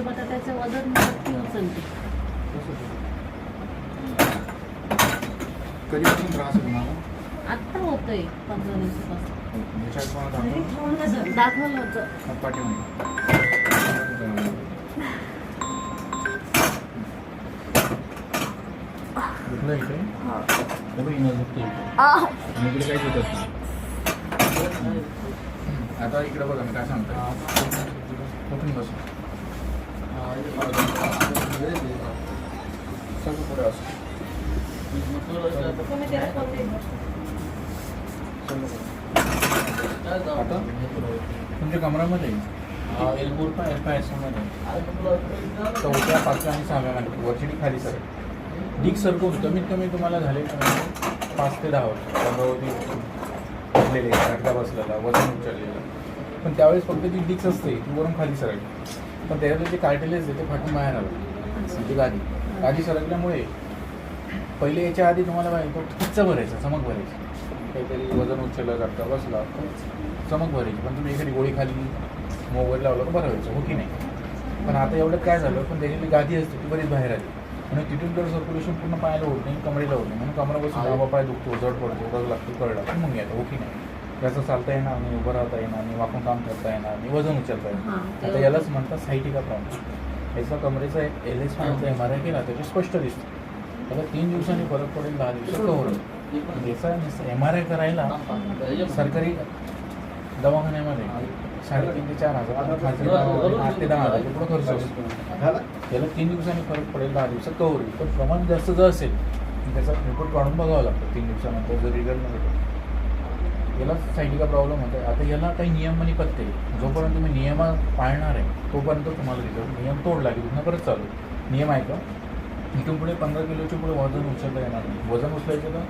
ते बटाट्याचं वजन नक्की उचलते. कधीपासून त्रास आत्ता होतोय पंधरा दिवसापासून. याच्यात तुम्हाला दाखवलं? दाखवलं होतं. हात पाठीमागे. दुखलं इकडे? हे. बघ, इथं दुखतं इकडे. आणि इकडे काही दुखत नाही. आता इकडे बघा मी काय सांगतो उठून बस सगळं पुढे असं आता तुमच्या कमरामध्ये? एलबोर पण एलमध्ये. चौथ्या पाचव्या आणि सहाव्या मध्ये वरची खाली सर. डीक सरकून कमीत कमी तुम्हाला झाले पाच ते दहा वर्ष. पंधरावधी बसलेले घाटला बसलेला वजन उचललेलं. पण त्यावेळेस फक्त जी डिक्स असते ती वरून खाली सरकली पण त्याच्यातले जे कार्टेलेज आहे ते फाटून बाहेर आलं. ती गादी. गादी सरकल्यामुळे पहिले याच्या आधी तुम्हाला बाहेर तो ठिच्च भरायचा चमक भरायची. काहीतरी वजन उचललं करता बसला चमक भरायची. पण तुम्ही एखादी गोळी खाली मोबाईल लावला तर बरं व्हायचं हो की नाही? पण आता एवढं काय झालं पण त्याची जी गादी असते ती बरीच बाहेर आली. म्हणून तिथून तर सर्क्युलेशन पूर्ण पायाला होत नाही कमरेला होत नाही. म्हणून कमरा बसून पाय दुखतो जड पडतो रग लागतो कळला पण मग येतं हो की नाही? त्याचं चालता येणार नाही उभं राहता येणार नाही वाकून काम करता येणार नाही वजन उचलता येणार हां, आता यालाच म्हणतात सायटिका प्रॉब्लेम याचा कमरेचा एक एल एस फायचा एम आर आय केला त्याचे स्पष्ट दिसतं. त्याला तीन दिवसांनी फरक पडेल दहा दिवसात कव्हर होईल याचा एम आर आय करायला सरकारी दवाखान्यामध्ये साडेतीन ते चार हजार आठ ते दहा हजार पुढे खर्च असतो याला तीन दिवसांनी फरक पडेल दहा दिवसात कव्हर होईल पण प्रमाण जास्त जर असेल त्याचा रिपोर्ट काढून बघावा लागतो तीन दिवसानंतर जर रिझल्ट नसेल याला सायटिका प्रॉब्लेम होतो आता याला काही नियम आणि पत्ते जोपर्यंत तुम्ही नियम पाळणार आहे तोपर्यंत तुम्हाला रिझल्ट नियम तोडला की पुन्हा परत चालू. नियम आहे का? इथून पुढे पंधरा किलोच्या पुढे वजन उचलता येणार नाही. वजन उचलायचं तर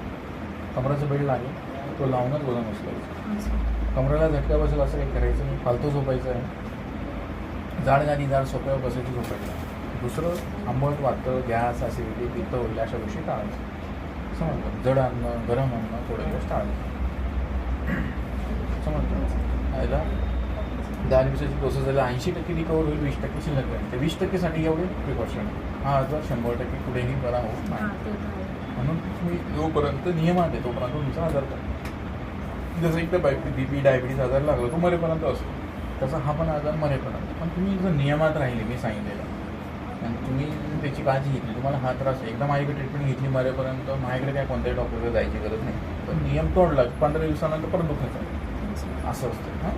कमराचं बेड लागेल. तो लावूनच वजन उचलायचं. कमराला झटका बसेल असं काही करायचं नाही. फालतू झोपायचं आहे. जाड गादी जाड सोप्यावर बसायची झोपायचं दुसरं आंबट वातं गॅस ॲसिडिटी पित्त वगैरे अशा गोष्टी टाळायचं समजलं? जड अन्न गरम अन्न थोडं दिवस टाळायचं. समजलं याला दहा दिवसाची प्रोसेस झाली. ऐंशी टक्के रिकवर होईल वीस टक्के शिल्लक राहील. ते वीस टक्केसाठी एवढे प्रिकॉशन हा आजार शंभर टक्के कुठेही बरा होत हां, नाही ते तर आहे. म्हणून तुम्ही जोपर्यंत नियमात आहे तोपर्यंत तुमचा आजार करा जसं एकदा बाय बी पी डायबिटीज आजार लागला तो मरेपर्यंत असतो. तसा हा पण आजार मरेपर्यंत. पण तुम्ही जर नियमात राहिले मी सांगितलेलं. आणि तुम्ही त्याची काळजी घेतली तुम्हाला हा त्रास आहे. एकदा माझ्याकडे ट्रीटमेंट घेतली मरेपर्यंत माझ्याकडे काय कोणत्याही डॉक्टरकडे जायची गरज नाही. पण नियम तोडला पंधरा दिवसानंतर परत दुखायचं असं असतं हां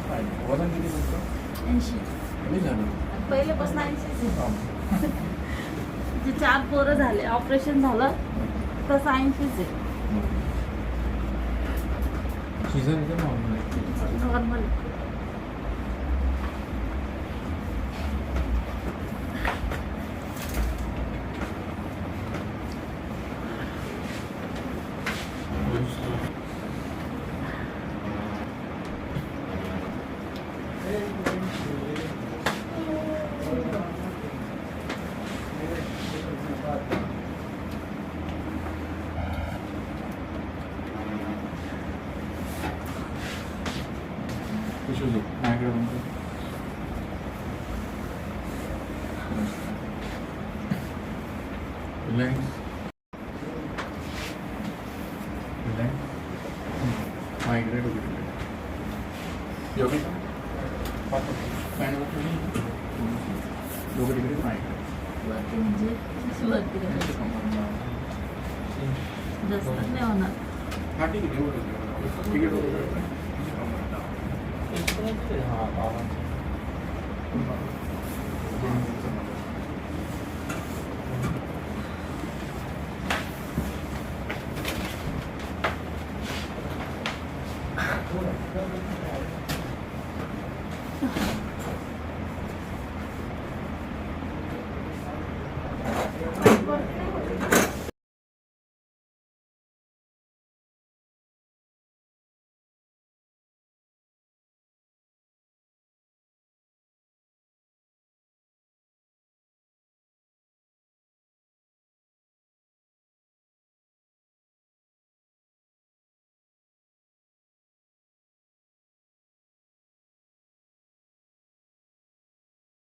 पाहिजे. वजन किती तुमचं ऐंशी कमी झालं ऐंशीच. जे चार पोरं झाले ऑपरेशन झालं तसं ऐंशीच आहे नॉर्मल नॉर्मल Issues आहे माझ्याकडे पण ते. Relax. Relax. Migrate वगैरे. योगी का? पाहतो. 애들이 하나 나왔지.